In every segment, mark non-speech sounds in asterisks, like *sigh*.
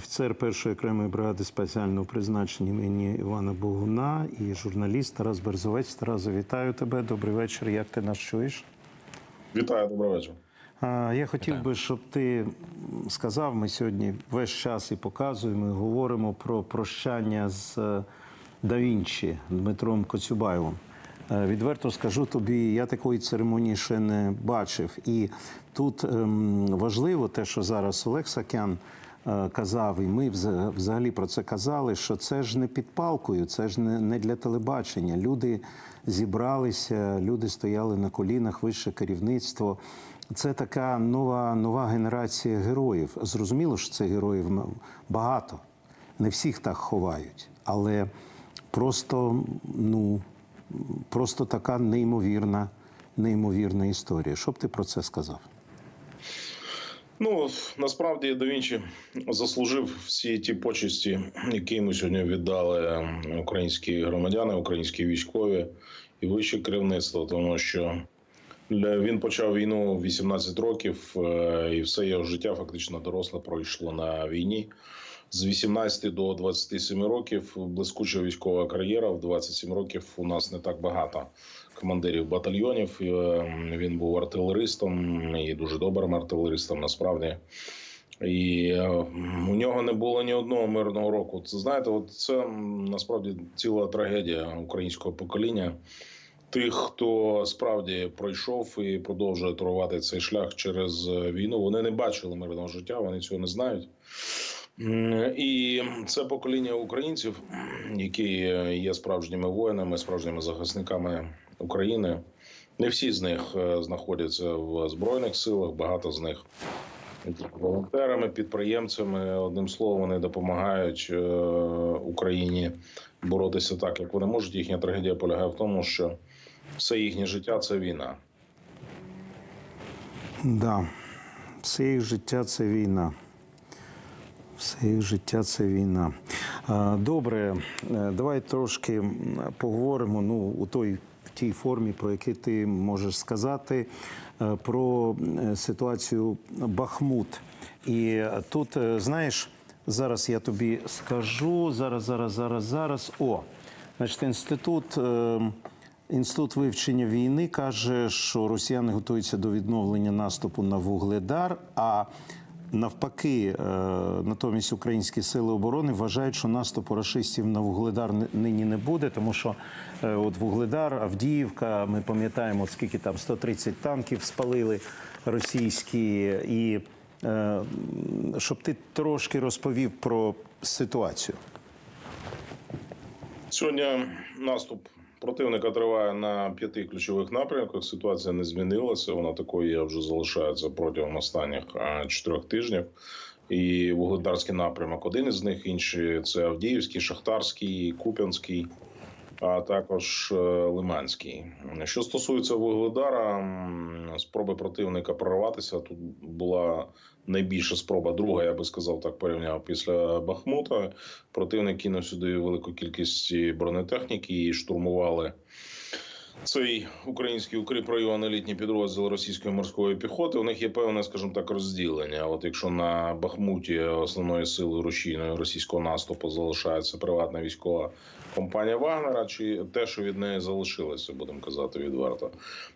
офіцер першої окремої бригади спеціального призначення імені Івана Богуна і журналіст Тарас Берзовець. Тарас, вітаю тебе. Добрий вечір. Як ти нас чуєш? Вітаю, добрий вечір. Я хотів би, щоб ти сказав, ми сьогодні весь час і показуємо, і говоримо про прощання з е, Да Вінчі Дмитром Коцюбаєвим. Е, Відверто скажу тобі, я такої церемонії ще не бачив. І тут ем, важливо те, що зараз Олег Сакян казав, і ми взагалі про це казали, що це ж не під палкою, це ж не, не для телебачення. Люди зібралися, люди стояли на колінах, вище керівництво. Це така нова, нова генерація героїв. Зрозуміло, що цих героїв багато. Не всіх так ховають, але просто, ну, просто така неймовірна, неймовірна історія. Що б ти про це сказав? Ну насправді да Вінчі заслужив всі ті почесті, які йому сьогодні віддали українські громадяни, українські військові і вище керівництво, тому що він почав війну в 18 років, е, і все його життя фактично доросле пройшло на війні. З 18 до 27 років блискуча військова кар'єра. В 27 років у нас не так багато командирів батальйонів. Е, Він був артилеристом і дуже добрим артилеристом. Насправді. І е, у нього не було ні одного мирного року. Це знаєте, от це насправді ціла трагедія українського покоління. Тих, хто справді пройшов і продовжує турувати цей шлях через е, війну, вони не бачили мирного життя, вони цього не знають. І це покоління українців, які є справжніми воїнами, справжніми захисниками України. Не всі з них е, знаходяться в збройних силах, багато з них волонтерами, підприємцями. Одним словом, вони допомагають е, Україні боротися так, як вони можуть. Їхня трагедія полягає в тому, що все їхнє життя це війна. Да. Все їх життя це війна. Все їх життя це війна. Добре, е, давай трошки поговоримо ну, у той, в тій формі, про яку ти можеш сказати, е, про е, ситуацію Бахмут. І тут, е, знаєш, зараз я тобі скажу, зараз, зараз, зараз, зараз. О, значить, інститут. Інститут вивчення війни каже, що росіяни готуються до відновлення наступу на Вугледар. А навпаки, е, натомість українські сили оборони вважають, що наступу рашистів на Вугледар нині не буде, тому що е, от Вугледар, Авдіївка, ми пам'ятаємо, скільки там 130 танків спалили російські. І е, щоб ти трошки розповів про ситуацію. Сьогодні наступ противника триває на п'яти ключових напрямках. Ситуація не змінилася. Вона такою вже залишається протягом останніх чотирьох тижнів. І вугледарський напрямок один із них, інші це Авдіївський, Шахтарський, Куп'янський, а також е, Лиманський. Що стосується Вугледара, спроби противника прорватися тут була найбільша спроба. Друга, я би сказав, так порівняв після Бахмута. Противник кинув сюди велику кількість бронетехніки і штурмували. Цей український укріпрайон елітні підрозділ російської морської піхоти. У них є певне, скажімо так, розділення. От якщо на Бахмуті основною силою рушійної російського наступу залишається приватна військова компанія Вагнера, чи те, що від неї залишилося, будемо казати відверто.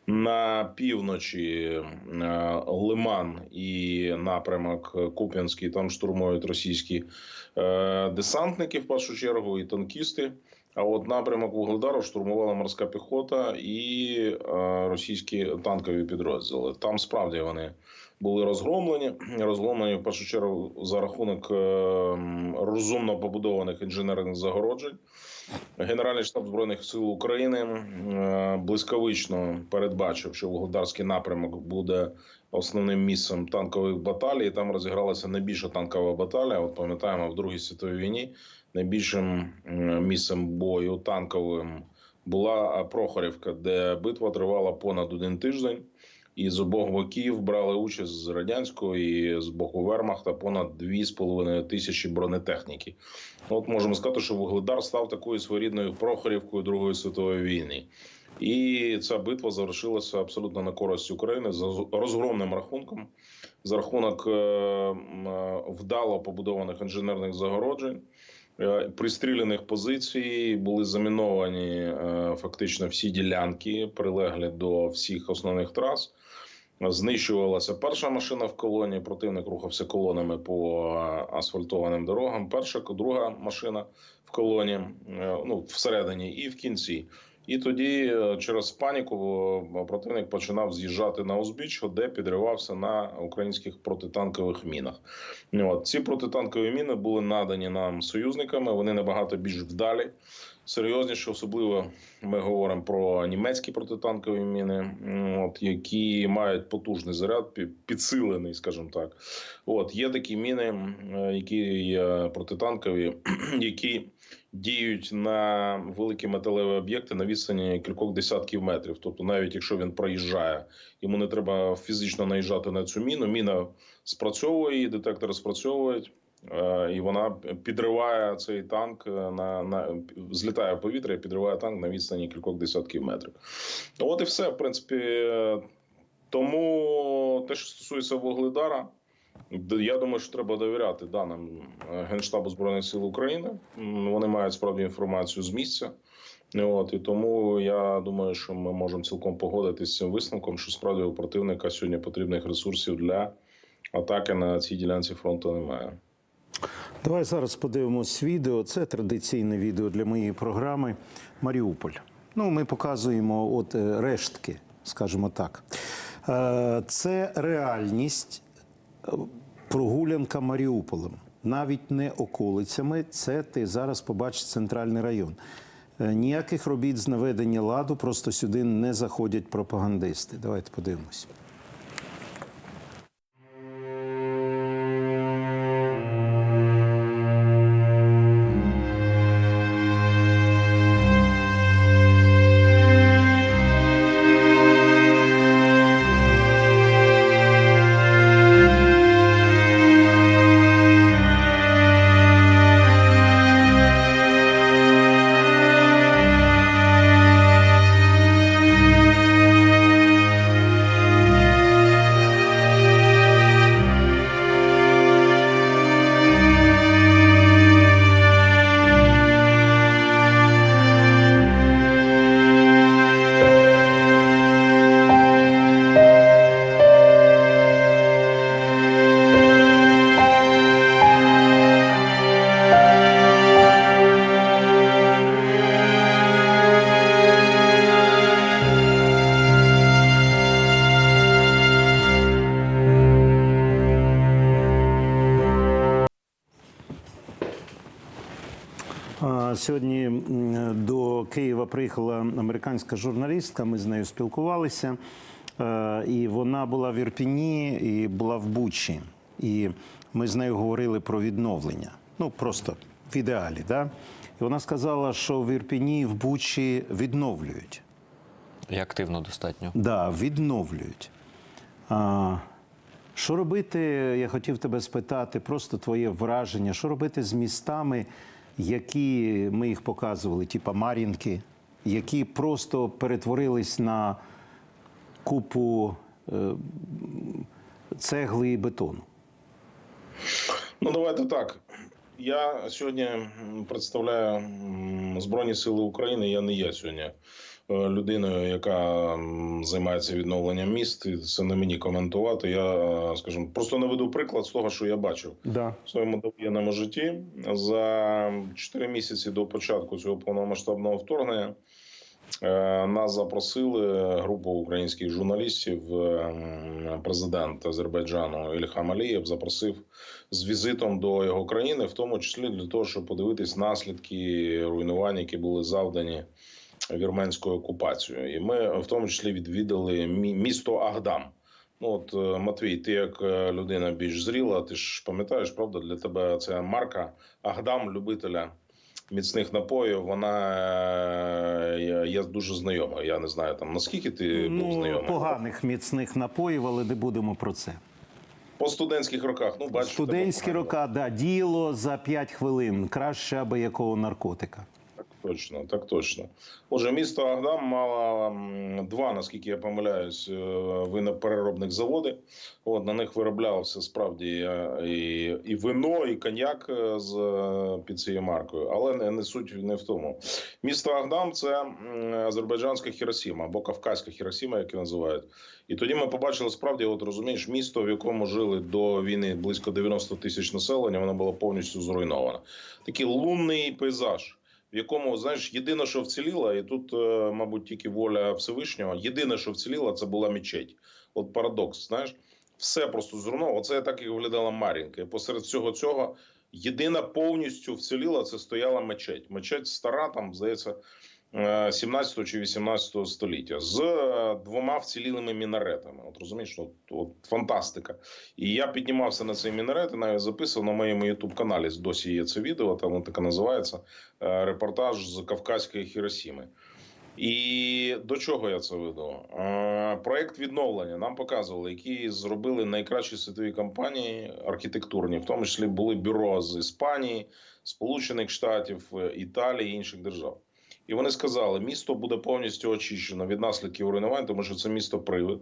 На півночі е, Лиман і напрямок Куп'янський там штурмують російські е, десантники в першу чергу і танкісти. А от напрямок Вугледару штурмувала морська піхота і е, російські танкові підрозділи. Там справді вони були розгромлені. *clears throat* Розгромлені в першу чергу за рахунок е, розумно побудованих інженерних загороджень. Генеральний штаб збройних сил України е, блискавично передбачив, що Вугледарський напрямок буде основним місцем танкових баталій. Там розігралася найбільша танкова баталія. От пам'ятаємо, в Другій світовій війні найбільшим місцем бою танковим була Прохорівка, де битва тривала понад один тиждень. І з обох боків брали участь з радянського і з боку Вермахта понад 2,5 тисячі бронетехніки. От можемо сказати, що Вугледар став такою своєрідною Прохорівкою Другої світової війни. І ця битва завершилася абсолютно на користь України за розгромним рахунком. за рахунок е, е, вдало побудованих інженерних загороджень. Е, Пристріляних позицій були заміновані е, фактично всі ділянки, прилеглі до всіх основних трас. Знищувалася перша машина в колоні. Противник рухався колонами по е, асфальтованим дорогам. Перша, друга машина в колоні, ну всередині і в кінці. І тоді е, через паніку е, противник починав з'їжджати на узбіччя, де підривався на українських протитанкових мінах. От ці протитанкові міни були надані нам союзниками. Вони набагато більш вдалі, серйозніше. Особливо ми говоримо про німецькі протитанкові міни, от які мають потужний заряд, підсилений, скажімо так. От є такі міни, які є протитанкові, *clears throat* які діють на великі металеві об'єкти на відстані кількох десятків метрів. Тобто, навіть якщо він проїжджає, йому не треба фізично наїжджати на цю міну. Міна спрацьовує, детектори спрацьовують. Е, І вона підриває цей танк е, на, на злітає в повітря і підриває танк на відстані кількох десятків метрів. От і все, в принципі. Е, Тому те, що стосується Вугледара, я думаю, що треба довіряти даним Генштабу Збройних сил України. Вони мають справді інформацію з місця. От і тому я думаю, що ми можемо цілком погодитися з цим висновком, що справді у противника сьогодні потрібних ресурсів для атаки на цій ділянці фронту немає. Давай зараз подивимось відео. Це традиційне відео для моєї програми Маріуполь. Ну, ми показуємо от е, рештки, скажімо так. Е, Це реальність е, прогулянка Маріуполем. Навіть не околицями. Це ти зараз побачиш центральний район. Ніяких робіт з наведення ладу, просто сюди не заходять пропагандисти. Давайте подивимось. Сьогодні до Києва приїхала американська журналістка. Ми з нею спілкувалися. Е, І вона була в Ірпіні і була в Бучі. І ми з нею говорили про відновлення. Ну просто в ідеалі. Да? І вона сказала, що в Ірпіні в Бучі відновлюють. І активно достатньо. Да, відновлюють. А, що робити? Я хотів тебе спитати, просто твоє враження, що робити з містами, які ми їх показували, типа Мар'їнки, які просто перетворились на купу е, цегли і бетону. Ну, давайте так. Я сьогодні представляю Збройні Сили України. Я не є сьогодні людиною, яка займається відновленням міст. І це не мені коментувати. Я, е, скажімо, просто наведу приклад з того, що я бачив Да. в своєму довоєнному житті. За 4 місяці до початку цього повномасштабного вторгнення е, нас запросили групу українських журналістів. е, Президент Азербайджану Ільхам Алієв запросив з візитом до його країни, в тому числі для того, щоб подивитись наслідки руйнувань, які були завдані вірменською окупацією. І ми в тому числі відвідали місто Агдам. Ну от е, Матвій, ти як е, людина більш зріла, ти ж пам'ятаєш, правда, для тебе це марка Агдам, любителя міцних напоїв. Вона е, є- дуже знайомою. Я не знаю там наскільки ти був Ну, знайомий поганих міцних напоїв, але не будемо про це. по студентських роках. Ну бачиш, Студентські роки, да, діло за 5 хвилин, краще аби якого наркотика. Точно, так точно. Отже, місто Агдам мало два, наскільки я помиляюсь, е, винопереробних заводи. От на них вироблявся справді е, і, і вино, і коньяк е, з під цією маркою, але не, не суть не в тому. Місто Агдам це азербайджанська Хіросіма або Кавказька Хіросіма, як її називають. І тоді ми побачили справді, от розумієш, місто, в якому жили до війни близько 90 тисяч населення, воно було повністю зруйновано. Такий лунний пейзаж. В якому знаєш, єдине, що вціліло, і тут, е, мабуть, тільки воля Всевишнього. Єдине, що вціліло, це була мечеть. От парадокс, знаєш, все просто зруйновано. Оце так і виглядала Мар'їнка. І посеред всього цього єдина повністю вціліла це стояла мечеть. Мечеть стара, там здається, 17 чи 18 століття з е, двома вцілілими мінаретами. От розумієш, от, от фантастика. І я піднімався на цей мінарет і навіть записував на моєму ютуб каналі. Досі є це відео. Там таке називається е, репортаж з Кавказької Хіросіми. І до чого я це веду? Е, Проект відновлення нам показували, які зробили найкращі світові компанії архітектурні, в тому числі були бюро з Іспанії, Сполучених Штатів, е, Італії і інших держав. І вони сказали, місто буде повністю очищено від наслідків руйнувань, тому що це місто привид.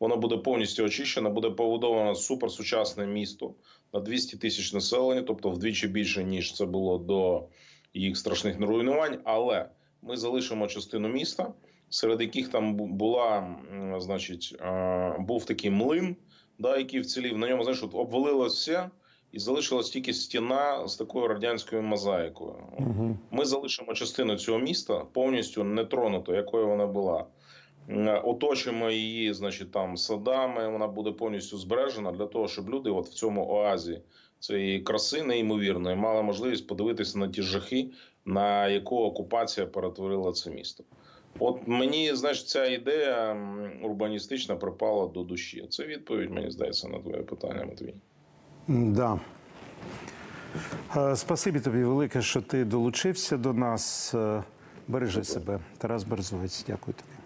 Воно буде повністю очищено, буде побудовано суперсучасне місто на 200 тисяч населення, тобто вдвічі більше ніж це було до їх страшних руйнувань. Але ми залишимо частину міста, серед яких там була, значить, був такий млин, да, який вцілів. На ньому знаєш, от обвалилось все, і залишилась тільки стіна з такою радянською мозаїкою. Угу. Ми залишимо частину цього міста повністю нетронутою, якою вона була. Оточимо її, значить, там садами. Вона буде повністю збережена для того, щоб люди, от в цьому оазі цієї краси неймовірної, мали можливість подивитися на ті жахи, на яку окупація перетворила це місто. От мені, знаєш, ця ідея урбаністична припала до душі. Це відповідь, мені здається, на твоє питання, Матвій. Да. Е, Спасибі тобі велике, що ти долучився до нас. Е, Бережи себе. Тарас Березовець, дякую тобі.